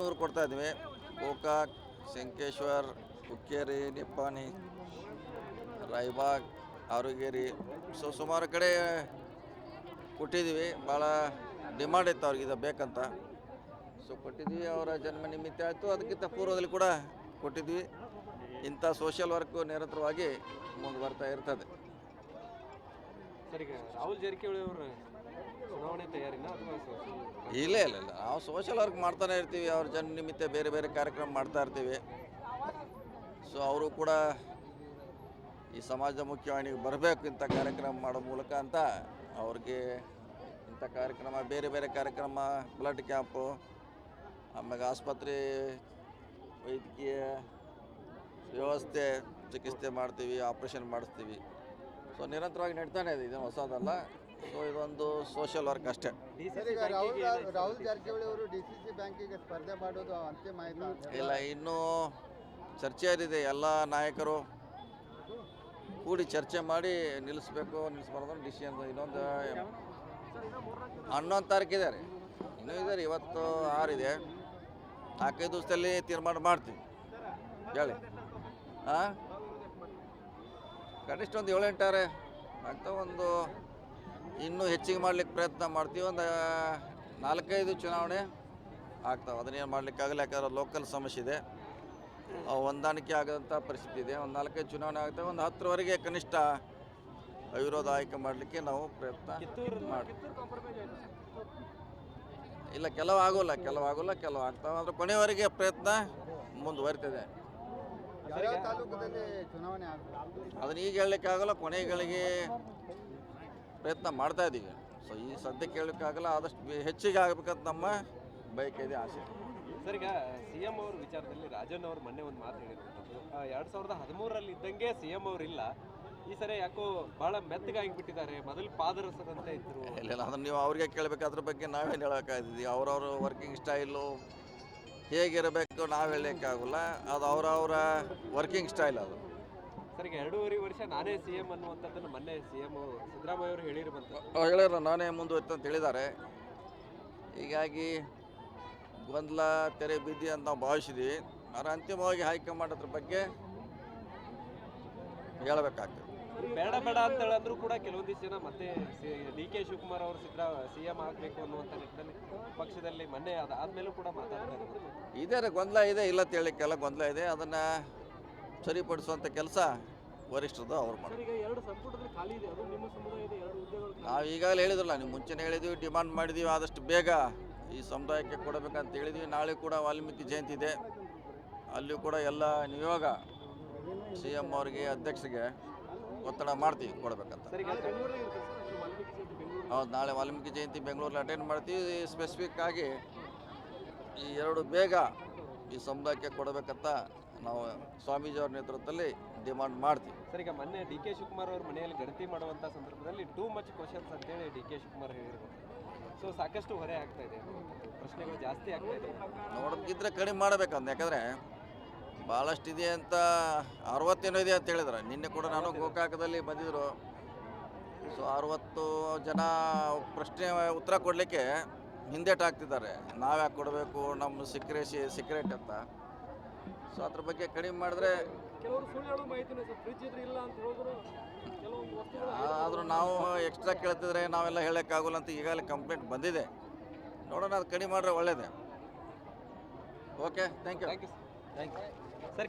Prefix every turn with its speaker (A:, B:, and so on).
A: ಎಂಟುನೂರು ಕೊಡ್ತಾ ಇದ್ದೀವಿ ಗೋಕಾಕ್, ಶಂಕೇಶ್ವರ್ ಹುಕ್ಕೇರಿ ನಿಪ್ಪಾಣಿ, ರಾಯಬಾಗ್, ಆರುಗೇರಿ. ಸೊ ಸುಮಾರು ಕಡೆ ಕೊಟ್ಟಿದ್ದೀವಿ. ಭಾಳ ಡಿಮಾಂಡ್ ಇತ್ತು ಅವ್ರಿಗೆ ಇದು ಬೇಕಂತ. ಸೊ ಕೊಟ್ಟಿದ್ವಿ ಅವರ ಜನ್ಮ ನಿಮಿತ್ತ ಆಯಿತು. ಅದಕ್ಕಿಂತ ಪೂರ್ವದಲ್ಲಿ ಕೂಡ ಕೊಟ್ಟಿದ್ವಿ ಇಂಥ ಸೋಷಿಯಲ್ ವರ್ಕು ನಿರಂತರವಾಗಿ ಮುಂದುವರ್ತಾ ಇರ್ತದೆ.
B: ಸರ್, ರಾಹುಲ್
A: ಇಲ್ಲ ಇಲ್ಲ ಇಲ್ಲ. ನಾವು ಸೋಷಿಯಲ್ ವರ್ಕ್ ಮಾಡ್ತಾನೆ ಇರ್ತೀವಿ. ಅವ್ರ ಜನ ನಿಮಿತ್ತ ಬೇರೆ ಬೇರೆ ಕಾರ್ಯಕ್ರಮ ಮಾಡ್ತಾ ಇರ್ತೀವಿ. ಸೊ ಅವರು ಕೂಡ ಈ ಸಮಾಜ ಮುಖ್ಯವಾಹಿನಿಗೆ ಬರಬೇಕು ಇಂಥ ಕಾರ್ಯಕ್ರಮ ಮಾಡೋ ಮೂಲಕ ಅಂತ ಅವ್ರಿಗೆ ಇಂಥ ಕಾರ್ಯಕ್ರಮ, ಬೇರೆ ಬೇರೆ ಕಾರ್ಯಕ್ರಮ ಬ್ಲಡ್ ಕ್ಯಾಂಪು ಆಮೇಲೆ ಆಸ್ಪತ್ರೆ, ವೈದ್ಯಕೀಯ ವ್ಯವಸ್ಥೆ ಚಿಕಿತ್ಸೆ ಮಾಡ್ತೀವಿ ಆಪ್ರೇಷನ್ ಮಾಡಿಸ್ತೀವಿ. ಸೊ ನಿರಂತರವಾಗಿ ನಡೀತಾನೆ ಇದೆ ಇದು ಹೊಸದಲ್ಲ. ಸೊ ಇದೊಂದು ಸೋಷಿಯಲ್ ವರ್ಕ್ ಅಷ್ಟೇ.
C: ರಾಹುಲ್ ಜಾರಕಿಹೊಳಿ ಅವರು ಡಿ ಸಿ ಸಿ ಬ್ಯಾಂಕಿಗೆ ಸ್ಪರ್ಧೆ ಮಾಡೋದು ಅಂತಿಮ
A: ಇಲ್ಲ ಇನ್ನೂ ಚರ್ಚೆಯಲ್ಲಿದೆ ಎಲ್ಲ ನಾಯಕರು ಕೂಡಿ ಚರ್ಚೆ ಮಾಡಿ ನಿಲ್ಲಿಸ್ಬೇಕು ನಿಲ್ಲಿಸ್ಬಾರ್ದು ಡಿಸಿಷನ್ ಇನ್ನೊಂದು ಹನ್ನೊಂದು ತಾರೀಕು ಇದೆ ರೀ. ಇನ್ನೂ ಇದೆ ರೀ ಇವತ್ತು ಆರಿದೆ ನಾಲ್ಕೈದು ದಿವಸದಲ್ಲಿ ತೀರ್ಮಾನ ಮಾಡ್ತೀವಿ. ಹೇಳಿ. ಹಾಂ ಕನಿಷ್ಠ ಒಂದು ಏಳೆಂಟಾರೆ ಅಂತ ಒಂದು ಇನ್ನೂ ಹೆಚ್ಚಿಗೆ ಮಾಡ್ಲಿಕ್ಕೆ ಪ್ರಯತ್ನ ಮಾಡ್ತೀವಿ. ಒಂದು ನಾಲ್ಕೈದು ಚುನಾವಣೆ ಆಗ್ತಾವೆ. ಅದನ್ನೇನು ಮಾಡ್ಲಿಕ್ಕಾಗಲ್ಲ ಯಾಕಂದ್ರೆ ಲೋಕಲ್ ಸಮಸ್ಯೆ ಇದೆ. ಹೊಂದಾಣಿಕೆ ಆಗದಂಥ ಪರಿಸ್ಥಿತಿ ಇದೆ. ಒಂದು ನಾಲ್ಕೈದು ಚುನಾವಣೆ ಆಗ್ತವೆ. ಒಂದು ಹತ್ತರವರೆಗೆ ಕನಿಷ್ಠ ಅವಿರೋಧ ಆಯ್ಕೆ ಮಾಡಲಿಕ್ಕೆ ನಾವು ಪ್ರಯತ್ನ
B: ಮಾಡ್ತೀವಿ.
A: ಇಲ್ಲ ಕೆಲವು ಆಗೋಲ್ಲ ಕೆಲವು ಆಗೋಲ್ಲ ಕೆಲವು ಆಗ್ತಾವೆ. ಆದರೆ ಕೊನೆಯವರೆಗೆ ಪ್ರಯತ್ನ ಮುಂದುವರಿತದೆ.
C: ಚುನಾವಣೆ
A: ಅದನ್ನ ಈಗ ಹೇಳಲಿಕ್ಕೆ ಆಗಲ್ಲ ಕೊನೆಗಳಿಗೆ ಪ್ರಯತ್ನ ಮಾಡ್ತಾ ಇದ್ದೀವಿ ಸೊ ಈ ಸದ್ಯಕ್ಕೆ ಹೇಳಲಿಕ್ಕಾಗಲ್ಲ ಆದಷ್ಟು ಹೆಚ್ಚಿಗೆ ಆಗಬೇಕಂತ ನಮ್ಮ ಬಯಕೆ ಇದೆ ಆಸೆ.
B: ಸರ್ ಈಗ ಸಿ ಎಂ ಅವ್ರ ವಿಚಾರದಲ್ಲಿ ರಾಜನ್ ಅವರು ಮೊನ್ನೆ ಒಂದು ಮಾತು ಹೇಳಿರುವಂಥದ್ದು ಎರಡು ಸಾವಿರದ ಹದಿಮೂರರಲ್ಲಿ ಇದ್ದಂಗೆ ಸಿ ಎಂ ಅವ್ರು ಇಲ್ಲ. ಈ ಸರಿ ಯಾಕೋ ಬಹಳ ಮೆತ್ತಗಾಗಿಬಿಟ್ಟಿದ್ದಾರೆ ಮೊದಲು ಪಾದರಸದಂತೆ ಇದ್ರು.
A: ಇಲ್ಲ ಇಲ್ಲ ಅದನ್ನು ನೀವು ಅವ್ರಿಗೆ ಕೇಳಬೇಕು ಅದ್ರ ಬಗ್ಗೆ ನಾವೇನು ಹೇಳೋಕ್ಕಾಗಿದ್ದೀವಿ ಅವ್ರವ್ರ ವರ್ಕಿಂಗ್ ಸ್ಟೈಲು ಹೇಗಿರಬೇಕು ನಾವು ಹೇಳಲಿಕ್ಕಾಗಲ್ಲ. ಅದು ಅವರವರ ವರ್ಕಿಂಗ್ ಸ್ಟೈಲ್ ಅದು.
B: ಸರ್ ಈಗ ಎರಡೂವರೆ ವರ್ಷ ನಾನೇ ಸಿ ಎಂ ಅನ್ನುವಂಥದ್ದನ್ನು ಮೊನ್ನೆ ಸಿ ಎಂ ಸಿದ್ದರಾಮಯ್ಯ ಅವರು ಹೇಳಿರು
A: ಬಂತು. ಹೇಳ್ಯಾರ ನಾನೇ ಮುಂದುವರಿತ ಅಂತ ಹೇಳಿದ್ದಾರೆ. ಹೀಗಾಗಿ ಗೊಂದಲ ತೆರೆ ಬಿದ್ದಿ ಅಂತ ನಾವು ಭಾವಿಸಿದ್ವಿ. ಆದರೆ ಅಂತಿಮವಾಗಿ ಹೈಕಮಾಂಡ್ ಅದ್ರ ಬಗ್ಗೆ ಹೇಳಬೇಕಾಗ್ತದೆ.
B: ಬೇಡ ಬೇಡ ಅಂತ ಹೇಳಿದ್ರು ಕೂಡ ಕೆಲವೊಂದಿಷ್ಟು ಜನ ಮತ್ತೆ ಡಿ ಕೆ ಶಿವಕುಮಾರ್ ಅವರು ಸಿದ್ರ ಸಿ ಎಂ ಆಗಬೇಕು ಅನ್ನುವಂಥ ನಿಟ್ಟಿನಲ್ಲಿ ಪಕ್ಷದಲ್ಲಿ ಮೊನ್ನೆ ಅದಾದ್ಮೇಲೂ ಕೂಡ ಮಾತಾಡ್ತಾ ಇದ್ದಾರೆ.
A: ಇದೇ ಗೊಂದಲ ಇದೆ ಇಲ್ಲ ಅಂತ ಹೇಳಲಿಕ್ಕೆಲ್ಲ ಗೊಂದಲ ಇದೆ. ಅದನ್ನು ಸರಿಪಡಿಸುವಂಥ ಕೆಲಸ ವರಿಷ್ಠರದ್ದು ಅವ್ರು ಮಾಡ್ತಾರೆ
B: ಈಗ ಎರಡು ಸಂಪುಟದಲ್ಲಿ ಖಾಲಿ ಇದೆ ಅದು ನಿಮ್ಮ ಸಮುದಾಯದ ಎರಡು ಹುದ್ದೆಗಳು
A: ನಾವು ಈಗಾಗಲೇ ಹೇಳಿದ್ರಲ್ಲ ನೀವು ಮುಂಚೆನೇ ಹೇಳಿದ್ವಿ ಡಿಮಾಂಡ್ ಮಾಡಿದ್ದೀವಿ ಆದಷ್ಟು ಬೇಗ ಈ ಸಮುದಾಯಕ್ಕೆ ಕೊಡಬೇಕಂತ ಹೇಳಿದ್ವಿ. ನಾಳೆ ಕೂಡ ವಾಲ್ಮೀಕಿ ಜಯಂತಿ ಇದೆ. ಅಲ್ಲಿಯೂ ಕೂಡ ಎಲ್ಲ ನಿಯೋಗ ಸಿ ಎಂ ಅವರಿಗೆ ಅಧ್ಯಕ್ಷರಿಗೆ ಒತ್ತಡ ಮಾಡ್ತೀವಿ ಕೊಡಬೇಕಂತ. ಹೌದು ನಾಳೆ ವಾಲ್ಮೀಕಿ ಜಯಂತಿ ಬೆಂಗಳೂರಲ್ಲಿ ಅಟೆಂಡ್ ಮಾಡ್ತೀವಿ. ಸ್ಪೆಸಿಫಿಕ್ ಆಗಿ ಈ ಎರಡು ಬೇಗ ಈ ಸಮುದಾಯಕ್ಕೆ ಕೊಡಬೇಕಂತ ನಾವು ಸ್ವಾಮೀಜಿ ಅವರ ನೇತೃತ್ವದಲ್ಲಿ ಡಿಮಾಂಡ್ ಮಾಡ್ತೀವಿ.
B: ಸರ್ ಈಗ ಮೊನ್ನೆ ಡಿ ಕೆ ಶಿವಕುಮಾರ್ ಅವ್ರ ಮನೆಯಲ್ಲಿ ಗಣತಿ ಮಾಡುವಂಥ ಸಂದರ್ಭದಲ್ಲಿ ಟೂ ಮಚ್ ಕ್ವಶನ್ಸ್ ಅಂತೇಳಿ ಡಿ ಕೆ ಶಿವಕುಮಾರ್ ಹೇಳಿರ್ಬೋದು ಸೊ ಸಾಕಷ್ಟು ಹೊರೆ ಆಗ್ತಾ ಇದೆ. ಪ್ರಶ್ನೆಗಳು ಜಾಸ್ತಿ ಆಗ್ತಾ ಇದೆ.
A: ನೋಡೋದಕ್ಕಿದ್ರೆ ಕಡಿಮೆ ಮಾಡಬೇಕಂತ. ಯಾಕಂದರೆ ಭಾಳಷ್ಟು ಇದೆ ಅಂತ ಅರವತ್ತೇನೋ ಇದೆ ಅಂತ ಹೇಳಿದ್ರು. ನಿನ್ನೆ ಕೂಡ ನಾನು ಗೋಕಾಕದಲ್ಲಿ ಬಂದಿದ್ರು. ಸೊ ಅರವತ್ತು ಜನ ಪ್ರಶ್ನೆ ಉತ್ತರ ಕೊಡಲಿಕ್ಕೆ ಹಿಂದೇಟು ಹಾಕ್ತಿದ್ದಾರೆ ನಾವು ಯಾಕೆ ಕೊಡಬೇಕು? ನಮ್ಮ ಸಿಕ್ರೇಸಿ ಸಿಕ್ರೆಟ್ ಅಂತ. ಸೊ ಅದ್ರ ಬಗ್ಗೆ ಕಡಿಮೆ ಮಾಡಿದ್ರೆ ಆದರೂ ನಾವು ಎಕ್ಸ್ಟ್ರಾ ಕೇಳ್ತಿದ್ರೆ ನಾವೆಲ್ಲ ಹೇಳೋಕ್ಕಾಗಲ್ಲ ಅಂತ ಈಗಾಗಲೇ ಕಂಪ್ಲೇಂಟ್ ಬಂದಿದೆ. ನೋಡೋಣ ಅದು ಕಡಿಮೆ ಮಾಡಿದ್ರೆ ಒಳ್ಳೇದೇ. Okay thank you
B: thank you
A: thank you
B: sir